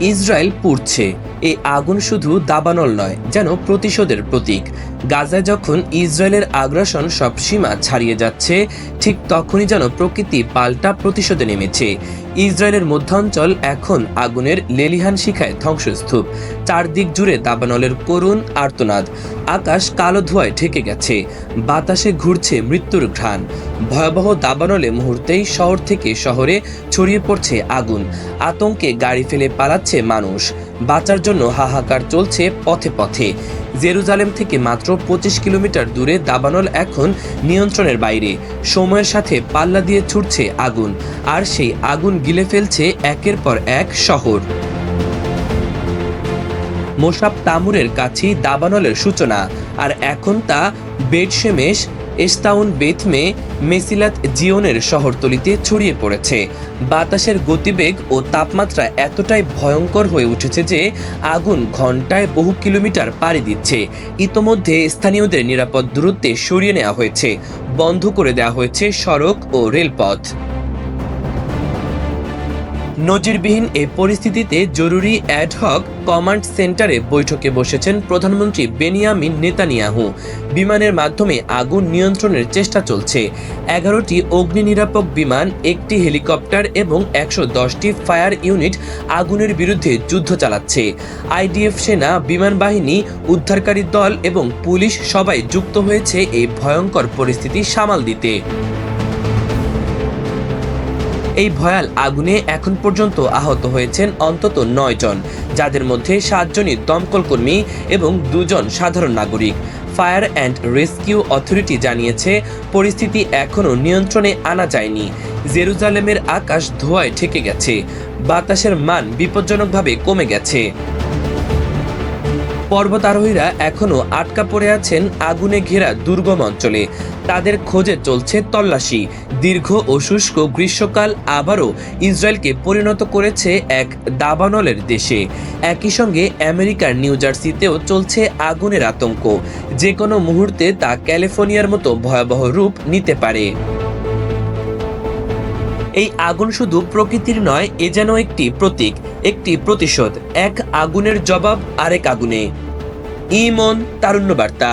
Israel পুড়ছে। এই আগুন শুধু দাবানল নয়, যেন প্রতিশোধের প্রতীক। গাজায় যখন ইসরায়েলের আগ্রাসন সব সীমা ছাড়িয়ে যাচ্ছে, ঠিক তখনই যেন প্রকৃতি পাল্টা প্রতিশোধে নেমেছে। ইসরায়েলের মধ্যাঞ্চল এখন আগুনের লেলিহান শিখায় ধ্বংসস্তূপ। চারদিক জুড়ে দাবানলের করুণ আর্তনাদ। আকাশ কালো ধোঁয়ায় ঠেকে গেছে। বাতাসে ঘুরছে মৃত্যুর ঘ্রাণ। ভয়াবহ দাবানলে মুহূর্তেই শহর থেকে শহরে ছড়িয়ে পড়ছে আগুন। আতঙ্কে গাড়ি ফেলে পালাচ্ছে মানুষ। বাঁচার জন্য হাহাকার চলছে পথে পথে। জেরুজালেম থেকে মাত্র পঁচিশ কিলোমিটার দূরে দাবানল এখন নিয়ন্ত্রণের বাইরে। সময়ের সাথে পাল্লা দিয়ে ছুটছে আগুন, আর সেই আগুন গিলে ফেলছে একের পর এক শহর। মোসাব তামুরের কাছেই দাবানলের সূচনা, আর এখন তা বেডশেমেশ এস্তাউন বেথমে মেসিলাত জিওনের শহরতলিতে ছড়িয়ে পড়েছে। বাতাসের গতিবেগ ও তাপমাত্রা এতটাই ভয়ঙ্কর হয়ে উঠেছে যে আগুন ঘন্টায় বহু কিলোমিটার পাড়ি দিচ্ছে। ইতোমধ্যে স্থানীয়দের নিরাপদ দূরত্বে সরিয়ে নেওয়া হয়েছে। বন্ধ করে দেওয়া হয়েছে সড়ক ও রেলপথ। নজিরবিহীন এই পরিস্থিতিতে জরুরি অ্যাডহক কমান্ড সেন্টারে বৈঠকে বসেছেন প্রধানমন্ত্রী বেনিয়ামিন নেতানিয়াহু। বিমানের মাধ্যমে আগুন নিয়ন্ত্রণের চেষ্টা চলছে। এগারোটি অগ্নি নিরাপক বিমান, একটি হেলিকপ্টার এবং একশো দশটি ফায়ার ইউনিট আগুনের বিরুদ্ধে যুদ্ধ চালাচ্ছে। আইডিএফ সেনা, বিমান বাহিনী, উদ্ধারকারী দল এবং পুলিশ সবাই যুক্ত হয়েছে এই ভয়ঙ্কর পরিস্থিতি সামাল দিতে। এই ভয়াল আগুনে এখন পর্যন্ত আহত হয়েছেন অন্তত নয় জন, যাদের মধ্যে সাতজনই দমকল কর্মী এবং দুজন সাধারণ নাগরিক। ফায়ার অ্যান্ড রেস্কিউ অথরিটি জানিয়েছে, পরিস্থিতি এখনও নিয়ন্ত্রণে আনা যায়নি। জেরুজালেমের আকাশ ধোঁয়ায় ঠেকে গেছে। বাতাসের মান বিপজ্জনকভাবে কমে গেছে। পর্বতারোহীরা এখনও আটকা পড়ে আছেন আগুনে ঘেরা দুর্গম অঞ্চলে। তাদের খোঁজে চলছে তল্লাশি। দীর্ঘ ও শুষ্ক গ্রীষ্মকাল আবারও ইসরায়েলকে পরিণত করেছে এক দাবানলের দেশে। একই সঙ্গে আমেরিকার নিউ জার্সিতেও চলছে আগুনের আতঙ্ক। যে কোনো মুহূর্তে তা ক্যালিফোর্নিয়ার মতো ভয়াবহ রূপ নিতে পারে। এই আগুন শুধু প্রকৃতির নয়, এ যেন একটি প্রতীক, একটি প্রতিশোধ, এক আগুনের জবাব আরেক আগুনে। ইমন তারুণ্য বার্তা